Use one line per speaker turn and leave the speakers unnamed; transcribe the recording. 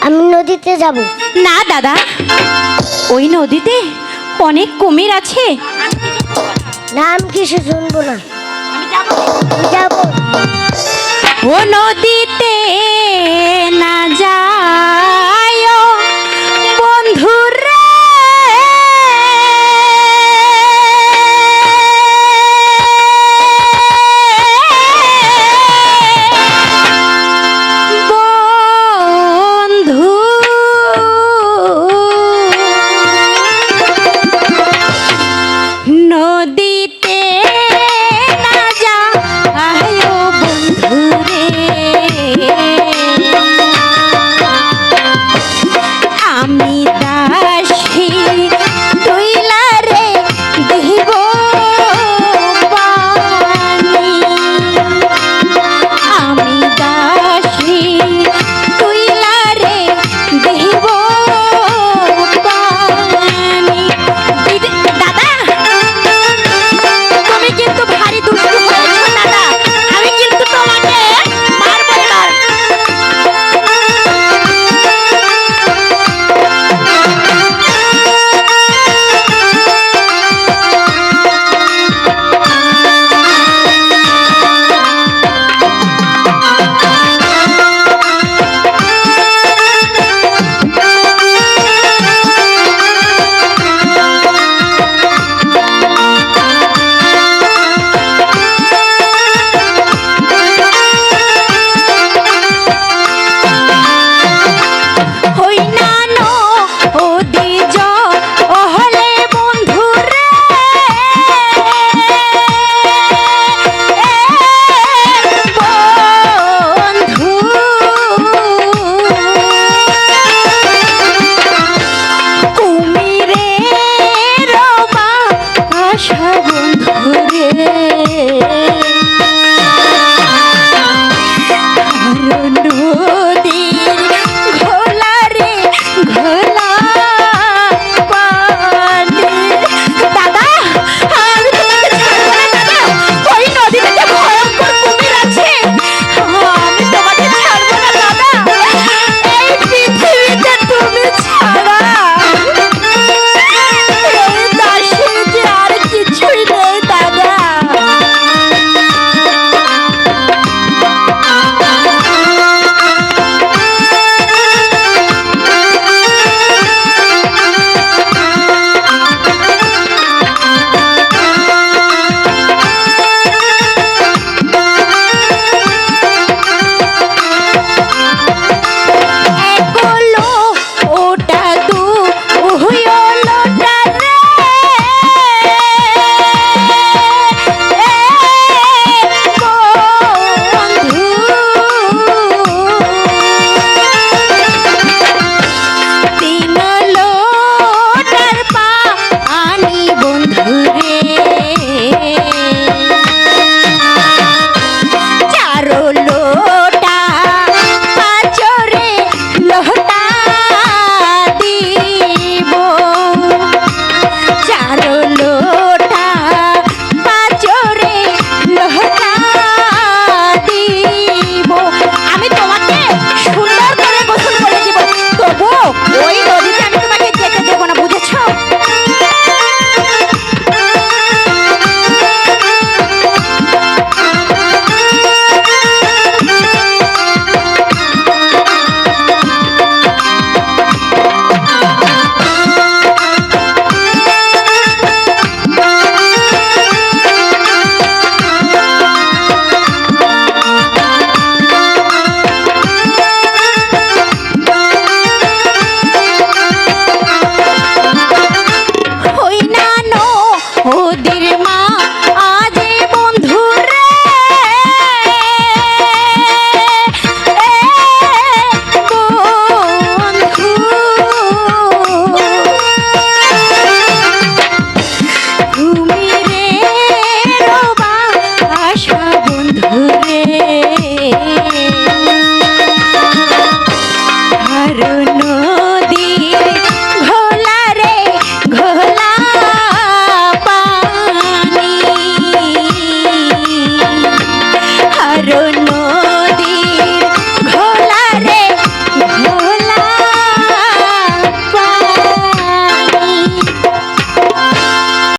আমি নদীতে যাব।
না দাদা। ওই নদীতে অনেক কুমির আছে।
নাম কি কিছু শুনব না। ও নদীতে না যা